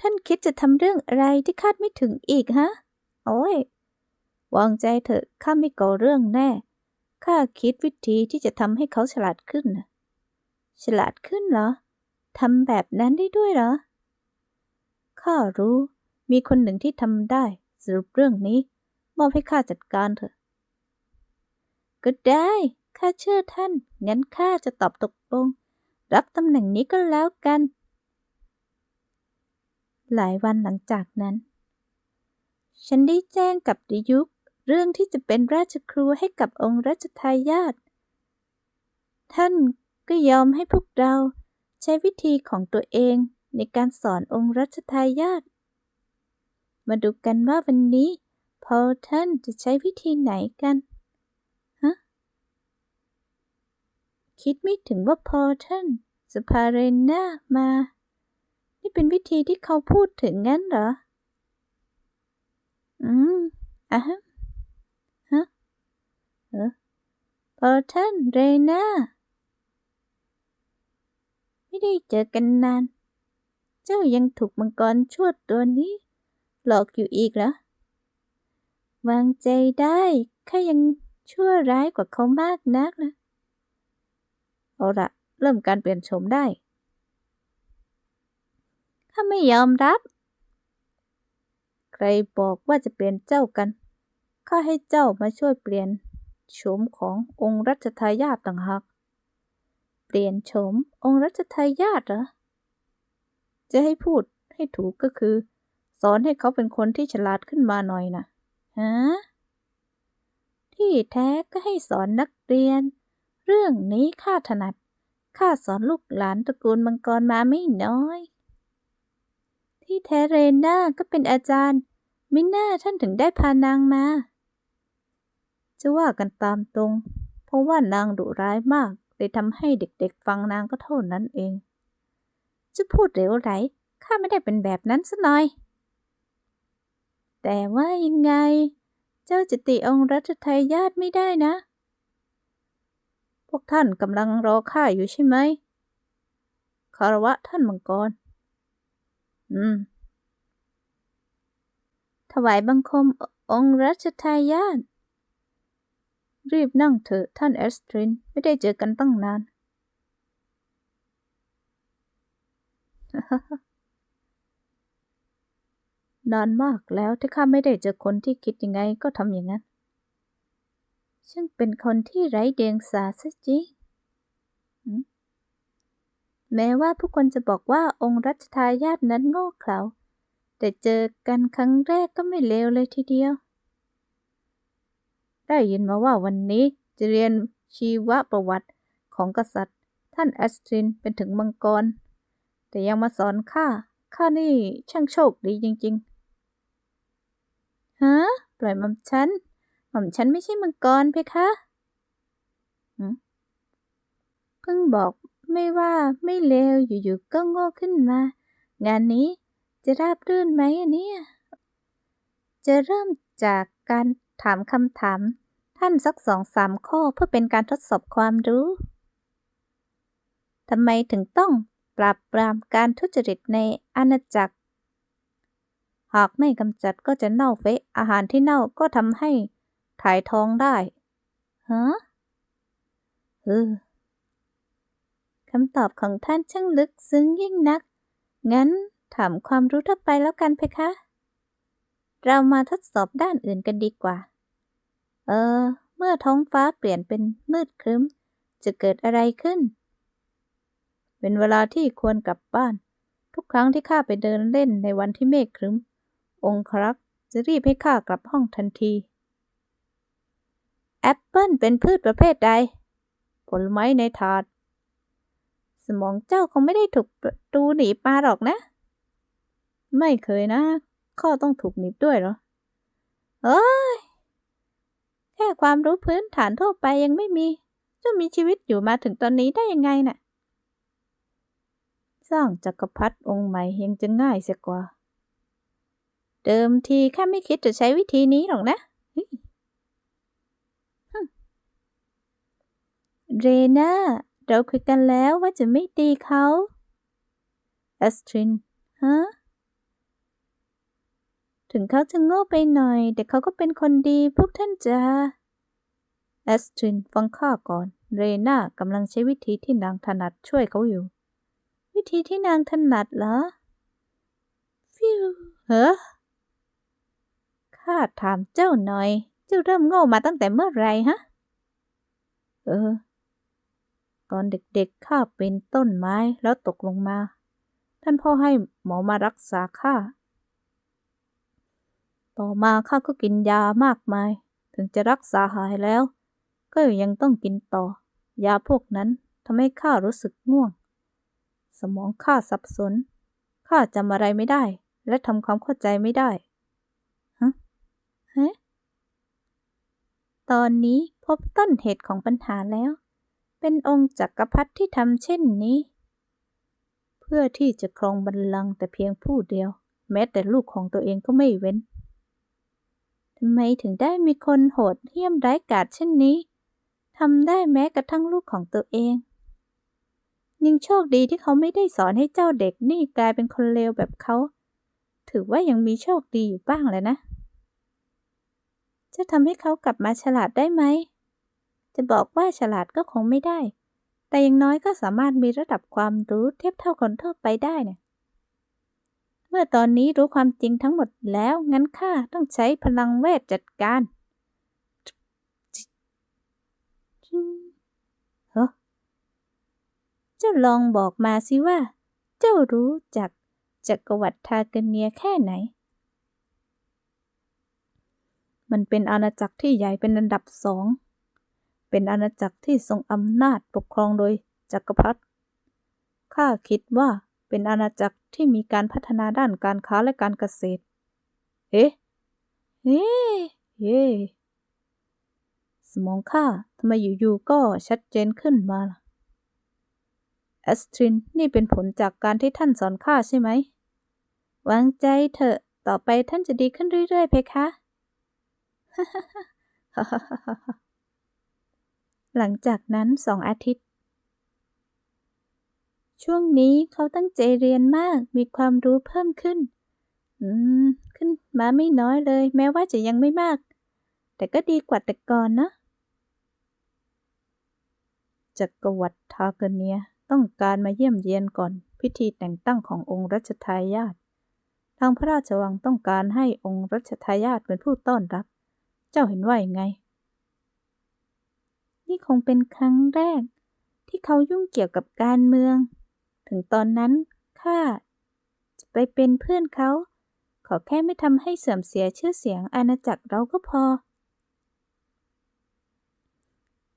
ท่านคิดจะทำเรื่องอะไรที่คาดไม่ถึงอีกฮะ โอ้ย วางใจเถอะข้าไม่ก่อเรื่องแน่ ข้าคิดวิธีที่จะทำให้เขาฉลาดขึ้นน่ะฉลาดขึ้นเหรอ ทำแบบนั้นได้ด้วยเหรอ ข้ารู้ มีคนหนึ่งที่ทำได้ สรุปเรื่องนี้ มอบให้ข้าจัดการเถอะ ก็ได้ ข้าเชื่อท่าน งั้นข้าจะตอบตกลง รับตำแหน่งนี้ก็แล้วกัน หลายวันหลังจากนั้น ฉันได้แจ้งกับดยุคเรื่องที่จะเป็นราชครูให้กับองค์รัชทายาทท่านก็ยอมให้พวกเราใช้วิธีของตัวเองในการสอนองค์รัชทายาทมาดูกันว่าวันนี้พอท่านจะใช้วิธีไหนกันฮะคิดไม่ถึงว่าพอท่านจะพาเรนน่ามา เป็นวิธีที่เขาพูดถึงงั้นเหรอ อืมอะฮะฮะเออพอลท่านเรน่าไม่ได้เจอกันนาน เจ้ายังถูกมังกรชั่วตัวนี้ หลอกอยู่อีกเหรอ วางใจได้ข้ายังชั่วร้ายกว่าเขามากนักนะ เอาละเริ่มการเปลี่ยนโฉมได้ ข้าไม่ยอมรับ ใครบอกว่าจะเปลี่ยนเจ้ากัน ข้าให้เจ้ามาช่วยเปลี่ยนโฉมขององค์รัชทายาทต่างหากเปลี่ยนโฉมองค์รัชทายาทเหรอ จะให้พูดให้ถูกก็คือ สอนให้เขาเป็นคนที่ฉลาดขึ้นมาหน่อยนะฮะที่แท้ก็ให้สอนนักเรียน เรื่องนี้ข้าถนัดข้าสอนลูกหลานตระกูลมังกรมาไม่น้อย ที่แท้เรนน่าก็เป็นอาจารย์มิน่าท่านถึงได้พานางมา จะว่ากันตามตรง เพราะว่านางดุร้ายมากเลยทำให้เด็กๆฟังนางก็เท่านั้นเอง จะพูดเหลวไหลข้าไม่ได้เป็นแบบนั้นสัหน่อย แต่ว่ายังไง เจ้าจะติองรัชทายาทไม่ได้นะ พวกท่านกำลังรอข้าอยู่ใช่ไหมคารวะท่านมังกร ถวายบังคมองค์รัชทายาทรีบนั่งเถอะท่านแอสตริน ไม่ได้เจอกันตั้งนาน นานมากแล้วที่ข้าไม่ได้เจอคนที่คิดยังไงก็ทำอย่างนั้นช่างเป็นคนที่ไร้เดียงสาซะจริง แม้ว่าผู้คนจะบอกว่าองค์รัชทายาทนั้นโง่เขลา แต่เจอกันครั้งแรกก็ไม่เลวเลยทีเดียว ได้ยินมาว่าวันนี้จะเรียนชีวประวัติของกษัตริย์ ท่านแอสตรินเป็นถึงมังกร แต่ยังมาสอนข้า ข้านี่ช่างโชคดีจริงๆ ฮะ ปล่อยหม่อมฉัน หม่อมฉันไม่ใช่มังกรเพคะเพิ่งบอก ไม่ว่าไม่เลวอยู่ๆก็โง่ขึ้นมา งานนี้จะราบรื่นไหมอะเนี่ย จะเริ่มจากการถามคำถาม ท่านสักสองสามข้อเพื่อเป็นการทดสอบความรู้ทำไมถึงต้องปราบปรามการทุจริตในอาณาจักร หากไม่กำจัดก็จะเน่าเฟะอาหารที่เน่าก็ทำให้ถ่ายท้องได้ฮะเออ คำตอบของท่านช่างลึกซึ้งยิ่งนัก งั้นถามความรู้ทั่วไปแล้วกันเพคะ เรามาทดสอบด้านอื่นกันดีกว่า เออ เมื่อท้องฟ้าเปลี่ยนเป็นมืดครึ้ม จะเกิดอะไรขึ้น เป็นเวลาที่ควรกลับบ้าน ทุกครั้งที่ข้าไปเดินเล่นในวันที่เมฆครึ้ม องครักษ์จะรีบให้ข้ากลับห้องทันที แอปเปิลเป็นพืชประเภทใด ผลไม้ในถาด สมองเจ้าคงไม่ได้ถูกประตูหนีบมาหรอกนะ ไม่เคยนะ ข้อต้องถูกหนีบด้วยเหรอ เอ้ย แค่ความรู้พื้นฐานทั่วไปยังไม่มีจะมีชีวิตอยู่มาถึงตอนนี้ได้ยังไงน่ะ สร้างจักรพรรดิองค์ใหม่ยังจะง่ายเสียกว่า เดิมทีข้าไม่คิดจะใช้วิธีนี้หรอกนะเฮ้ยฮึ่มเรน่า เราคุยกันแล้วว่าจะไม่ตีเขาแอสทริน ฮะ ถึงเขาจะโง่ไปหน่อย แต่เขาก็เป็นคนดีพวกท่านจะแอสตรินฟังข้าก่อน เรน่ากำลังใช้วิธีที่นางถนัดช่วยเขาอยู่ วิธีที่นางถนัดเหรอ ฟิวเฮ้อข้าถามเจ้าหน่อย เจ้าเริ่มโง่มาตั้งแต่เมื่อไหรฮะ เออ ตอนเด็กๆข้าเป็นต้นไม้แล้วตกลงมา ท่านพ่อให้หมอมารักษาข้า ต่อมาข้าก็กินยามากมาย ถึงจะรักษาหายแล้ว ก็ยังต้องกินต่อ ยาพวกนั้นทำให้ข้ารู้สึกง่วง สมองข้าสับสน ข้าจำอะไรไม่ได้ และทำความเข้าใจไม่ได้ ฮะเฮ้ตอนนี้พบต้นเหตุของปัญหาแล้ว เป็นองค์จักรพรรดิที่ทำเช่นนี้ เพื่อที่จะครองบัลลังก์แต่เพียงผู้เดียว แม้แต่ลูกของตัวเองก็ไม่เว้นทำไมถึงได้มีคนโหดเหี้ยมร้ายกาจเช่นนี้ทำได้แม้กระทั่งลูกของตัวเอง ยังโชคดีที่เขาไม่ได้สอนให้เจ้าเด็กนี่กลายเป็นคนเลวแบบเขา ถือว่ายังมีโชคดีอยู่บ้างแหล้วนะ จะทำให้เขากลับมาฉลาดได้ไหม จะบอกว่าฉลาดก็คงไม่ได้ แต่อย่างน้อยก็สามารถมีระดับความรู้เทียบเท่าคนทั่วไปได้เนี่ยเมื่อตอนนี้รู้ความจริงทั้งหมดแล้ว งั้นข้าต้องใช้พลังเวทจัดการเฮ้เจ้าลองบอกมาสิว่า เจ้ารู้จักจักรวรรดิทาเกเนียแค่ไหน มันเป็นอาณาจักรที่ใหญ่เป็นอันดับสอง เป็นอาณาจักรที่ทรงอำนาจปกครองโดยจักรพรรดิ ข้าคิดว่าเป็นอาณาจักรที่มีการพัฒนาด้านการค้าและการเกษตร เอ๊ะเฮ้เฮ้สมองข้าทำไมอยู่ๆก็ชัดเจนขึ้นมาล่ะแอสทรินนี่เป็นผลจากการที่ท่านสอนข้าใช่ไหม วางใจเถอะ ต่อไปท่านจะดีขึ้นเรื่อยๆ เพคะ หลังจากนั้นสองอาทิตย์ ช่วงนี้เขาตั้งใจเรียนมากมีความรู้เพิ่มขึ้น อืม ขึ้นมาไม่น้อยเลย แม้ว่าจะยังไม่มาก แต่ก็ดีกว่าแต่ก่อนนะจักรวรรดิทาเกเนียต้องการมาเยี่ยมเยียนก่อนพิธีแต่งตั้งขององค์รัชทายาททางพระราชวังต้องการให้องค์รัชทายาทเป็นผู้ต้อนรับ เจ้าเห็นว่าอย่างไง นี่คงเป็นครั้งแรก ที่เขายุ่งเกี่ยวกับการเมือง ถึงตอนนั้นข้าจะไปเป็นเพื่อนเขา ขอแค่ไม่ทำให้เสื่อมเสียชื่อเสียงอาณาจักรเราก็พอ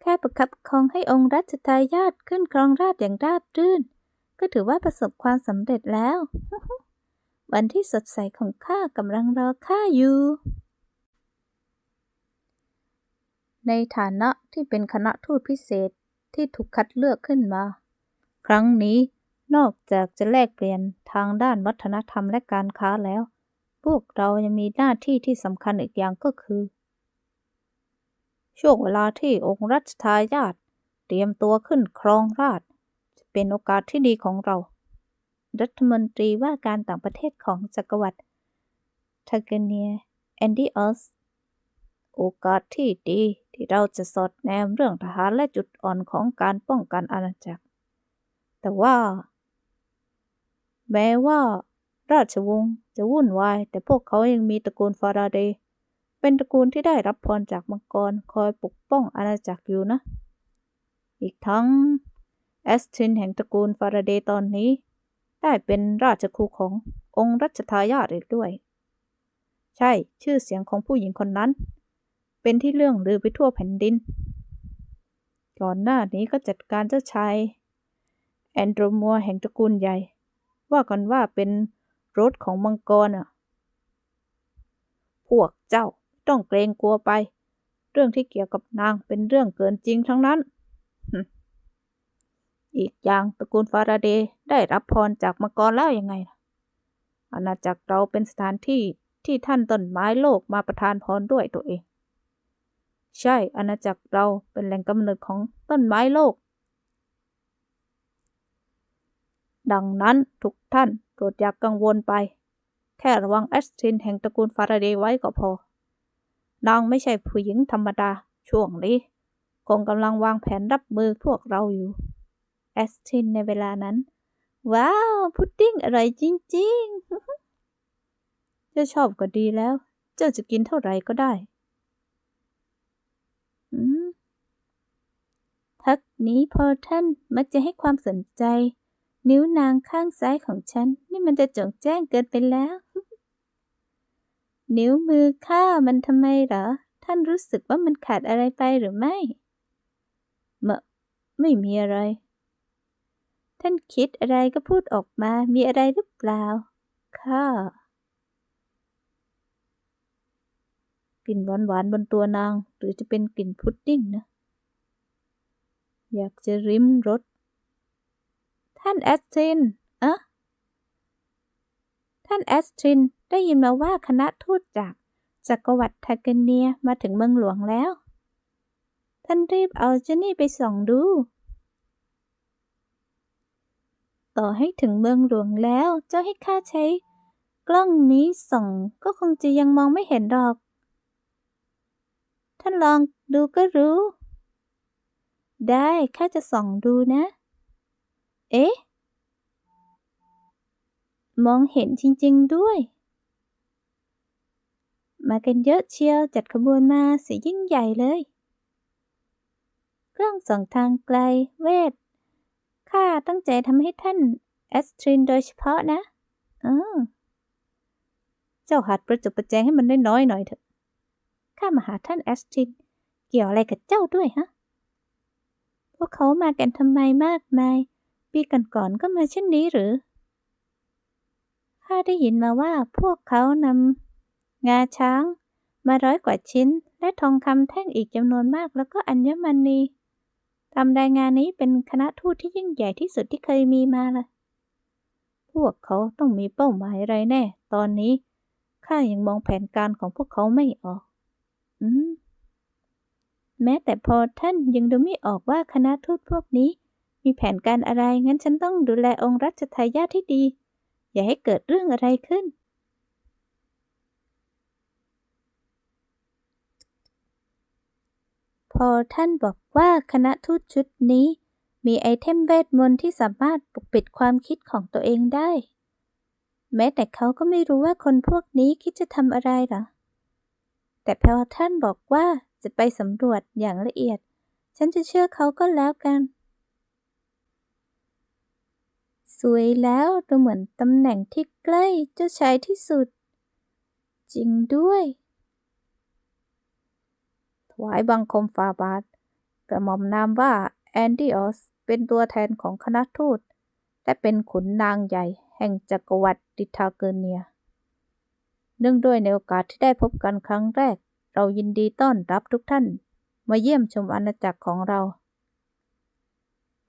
แค่ประคับประคองให้องค์รัชทายาทขึ้นครองราชอย่างราบรื่น ก็ถือว่าประสบความสำเร็จแล้ว วันที่สดใสของข้ากำลังรอข้าอยู่ ในฐานะที่เป็นคณะทูตพิเศษที่ถูกคัดเลือกขึ้นมา ครั้งนี้นอกจากจะแลกเปลี่ยนทางด้านวัฒนธรรมและการค้าแล้ว พวกเรายังมีหน้าที่ที่สำคัญอีกอย่างก็คือ ช่วงเวลาที่องค์รัชทายาทเตรียมตัวขึ้นครองราชจะเป็นโอกาสที่ดีของเรา รัฐมนตรีว่าการต่างประเทศของจักรวรรดิทาเกเนียแอนดิออส โอกาสที่ดีที่เราจะสอดแนมเรื่องทหารและจุดอ่อนของการป้องกันอาณาจักร แต่ว่า แม้ว่า ราชวงศ์จะวุ่นวาย แต่พวกเขายังมีตระกูลฟาราเดย์เป็นตระกูลที่ได้รับพรจากมังกรคอยปกป้องอาณาจักรอยู่นะ อีกทั้งแอสทินแห่งตระกูลฟาราเดย์ตอนนี้ ได้เป็นราชครูขององค์รัชทายาทอีกด้วย ใช่ชื่อเสียงของผู้หญิงคนนั้น เป็นที่เรื่องลือไปทั่วแผ่นดิน ก่อนหน้านี้ก็จัดการเจ้าชายแอนโดรมัวแห่งตระกูลใหญ่ ว่ากันว่าเป็นรถของมังกรอะ พวกเจ้าต้องเกรงกลัวไป เรื่องที่เกี่ยวกับนางเป็นเรื่องเกินจริงทั้งนั้น อีกอย่างตระกูลฟาราเดย์ได้รับพรจากมังกรแล้วยังไงอาณาจักรเราเป็นสถานที่ที่ท่านต้นไม้โลกมาประทานพรด้วยตัวเอง ใช่ อาณาจักรเราเป็นแหล่งกำเนิดของต้นไม้โลก ดังนั้นทุกท่านโปรดอย่ากกังวลไป แค่ระวังแอสตินแห่งตระกูลฟาราเดย์ไว้ก็พอนางไม่ใช่ผู้หญิงธรรมดา ช่วงนี้ คงกำลังวางแผนรับมือพวกเราอยู่ แอสตินในเวลานั้น ว้าว พุดดิ้งอร่อยจริงๆจ้าชอบก็ดีแล้ว เจ้าจะกินเท่าไหร่ก็ได้ อืม พักนี้พอท่านมักจะให้ความสนใจ นิ้วนางข้างซ้ายของฉัน นี่มันจะจงแจ้งเกินไปแล้ว นิ้วมือข้ามันทำไมเหรอ ท่านรู้สึกว่ามันขาดอะไรไปหรือไม่เมะไม่มีอะไร ท่านคิดอะไรก็พูดออกมา มีอะไรหรือเปล่า ข้า กลิ่นหวานๆบนตัวนาง หรือจะเป็นกลิ่นพุดดิ้งนะ อยากจะริมรสท่านแอสตินเอะท่านแอสตินได้ยินมาว่าคณะทูตจากจักรวรรดิทาเกเนียมาถึงเมืองหลวงแล้ว ท่านรีบเอาเจนี่ไปส่องดู ต่อให้ถึงเมืองหลวงแล้วเจ้าให้ข้าใช้ กล้องนี้ส่องก็คงจะยังมองไม่เห็นหรอก ท่านลองดูก็รู้ ได้ข้าจะส่องดูนะ เอ๊ะ มองเห็นจริง ๆ ด้วย มากันเยอะเชียวจัดขบวนมาเสียยิ่งใหญ่เลย กล้องส่องทางไกลเวท ข้าตั้งใจทำให้ท่านแอสทรินโดยเฉพาะนะเออเจ้าหัดประจบประแจงให้มันได้น้อยหน่อยเถอะ ข้ามาหาท่านแอสทริน เกี่ยวอะไรกับเจ้าด้วยฮะ วกเขามากันทำไมมากมาย ปีก่อนๆก็มาเช่นนี้หรือ ข้าได้ยินมาว่าพวกเขานำงาช้าง มาร้อยกว่าชิ้น และทองคำแท่งอีกจำนวนมากแล้วก็อัญมณีทำรายงานนี้เป็นคณะทูตที่ยิ่งใหญ่ที่สุดที่เคยมีมาเลยพวกเขาต้องมีเป้าหมายอะไรแน่ ตอนนี้ ข้ายังมองแผนการของพวกเขาไม่ออก อืม แม้แต่พอท่านยังดูไม่ออกว่าคณะทูตพวกนี้ มีแผนการอะไร งั้นฉันต้องดูแลองค์รัชทายาทที่ดี อย่าให้เกิดเรื่องอะไรขึ้น พอท่านบอกว่าคณะทูตชุดนี้ มีไอเทมเวทมนต์ที่สามารถปกปิดความคิดของตัวเองได้ แม้แต่เขาก็ไม่รู้ว่าคนพวกนี้คิดจะทำอะไรหรอแต่พอท่านบอกว่า จะไปสำรวจอย่างละเอียด ฉันจะเชื่อเขาก็แล้วกัน สวยแล้วดูเหมือนตำแหน่งที่ใกล้เจ้าชายที่สุด จริงด้วยถวายบังคมฟาบาทกระหม่อมนามว่าแอนดิออสเป็นตัวแทนของคณะทูต และเป็นขุนนางใหญ่แห่งจักรวรรดิทาเกเนีย เนื่องด้วยในโอกาสที่ได้พบกันครั้งแรก เรายินดีต้อนรับทุกท่าน มาเยี่ยมชมอาณาจักรของเรา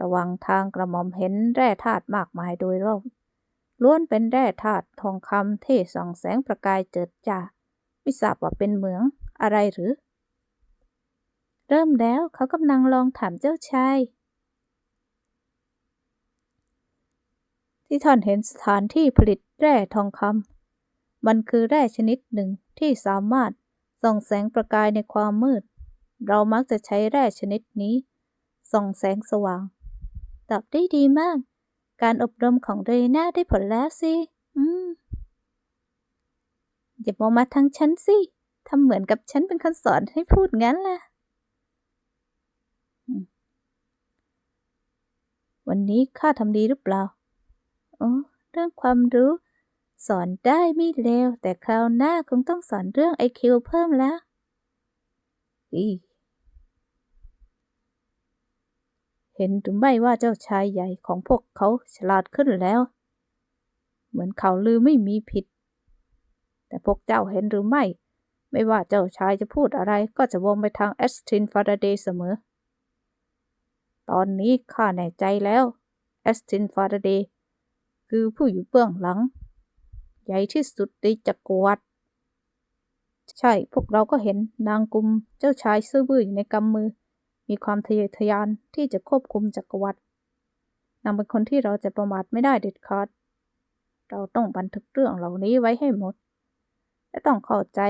ระว่างทางกระหม่อมเห็นแร่ธาตุมากมายโดยรอบล้วนเป็นแร่ธาตุทองคำที่ส่องแสงประกายเจิดจ้าไม่ทราบว่าเป็นเหมืองอะไรหรือ เริ่มแล้วเขากำลังลองถามเจ้าชาย ที่ท่านเห็นสถานที่ผลิตแร่ทองคำมันคือแร่ชนิดหนึ่งที่สามารถ ส่องแสงประกายในความมืด เรามักจะใช้แร่ชนิดนี้ ส่องแสงสว่าง ตอบได้ดีมาก การอบรมของเรน่าได้ผลแล้วสิ อืม อย่ามองมาทางฉันสิทำเหมือนกับฉันเป็นคนสอนให้พูดงั้นล่ะ วันนี้ข้าทำดีหรือเปล่าโอ้เรื่องความรู้ สอนได้ไม่เลวแต่คราวหน้าคงต้องสอนเรื่องไอคิวเพิ่มแล้วอีเห็นหรือไม่ว่าเจ้าชายใหญ่ของพวกเขาฉลาดขึ้นแล้ว เหมือนเขาลือไม่มีผิด แต่พวกเจ้าเห็นหรือไม่ ไม่ว่าเจ้าชายจะพูดอะไรก็จะวงไปทางแอสตินฟาราเดย์เสมอ ตอนนี้ข้าแน่ใจแล้วแอสตินฟาราเดย์คือผู้อยู่เบื้องหลัง ใหญ่ที่สุดในจักรวรรดิใช่ พวกเราก็เห็นนางกุมเจ้าชายซื่อบื้ออยู่ในกำมือ มีความทะเยอทะยานที่จะควบคุมจักรวรรดินางเป็นคนที่เราจะประมาทไม่ได้เด็ดขาด เราต้องบันทึกเรื่องเหล่านี้ไว้ให้หมด และต้องเข้าใจ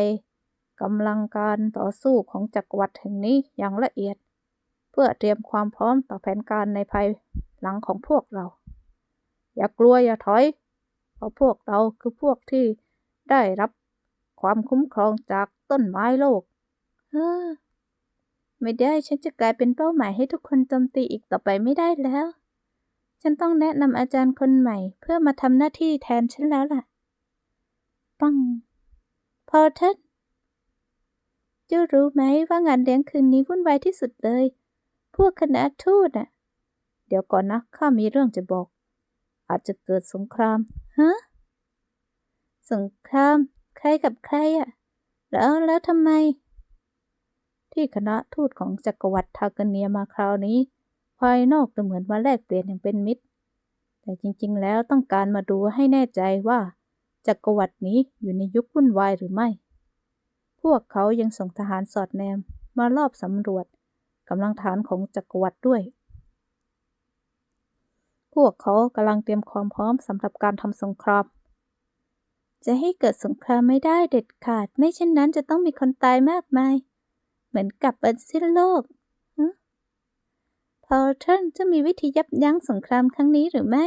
กำลังการต่อสู้ของจักรวรรดิแห่งนี้อย่างละเอียด เพื่อเตรียมความพร้อมต่อแผนการในภายหลังของพวกเรา อย่ากลัวอย่าถอย เพราะพวกเราคือพวกที่ได้รับความคุ้มครองจากต้นไม้โลกเออไม่ได้ฉันจะกลายเป็นเป้าหมายให้ทุกคนโจมตีอีกต่อไปไม่ได้แล้ว ฉันต้องแนะนำอาจารย์คนใหม่ เพื่อมาทำหน้าที่แทนฉันแล้วล่ะ ปัง พอเทนจะรู้ไหมว่างานเลี้ยงคืนนี้วุ่นวายที่สุดเลย พวกคณะทูตน่ะ เดี๋ยวก่อนนะข้ามีเรื่องจะบอก อาจจะเกิดสงคราม ฮะสงคราม ใครกับใครอะแล้วแล้วทำไม ที่คณะทูตของจักรวรรดิทากเนียมาคราวนี้ ภายนอกดูเหมือนมาแลกเปลี่ยนอย่างเป็นมิตร แต่จริงๆ แล้วต้องการมาดูให้แน่ใจว่าจักรวรรดินี้อยู่ในยุควุ่นวายหรือไม่ พวกเขายังส่งทหารสอดแนม มารอบสำรวจกำลังฐานของจักรวรรดิด้วย พวกเขากำลังเตรียมความพร้อมสำหรับการทำสงคราม จะให้เกิดสงครามไม่ได้เด็ดขาด ไม่เช่นนั้นจะต้องมีคนตายมากมาย เหมือนกับเปิดสิ้นโลกพอลเทนจะมีวิธียับยั้งสงครามครั้งนี้หรือไม่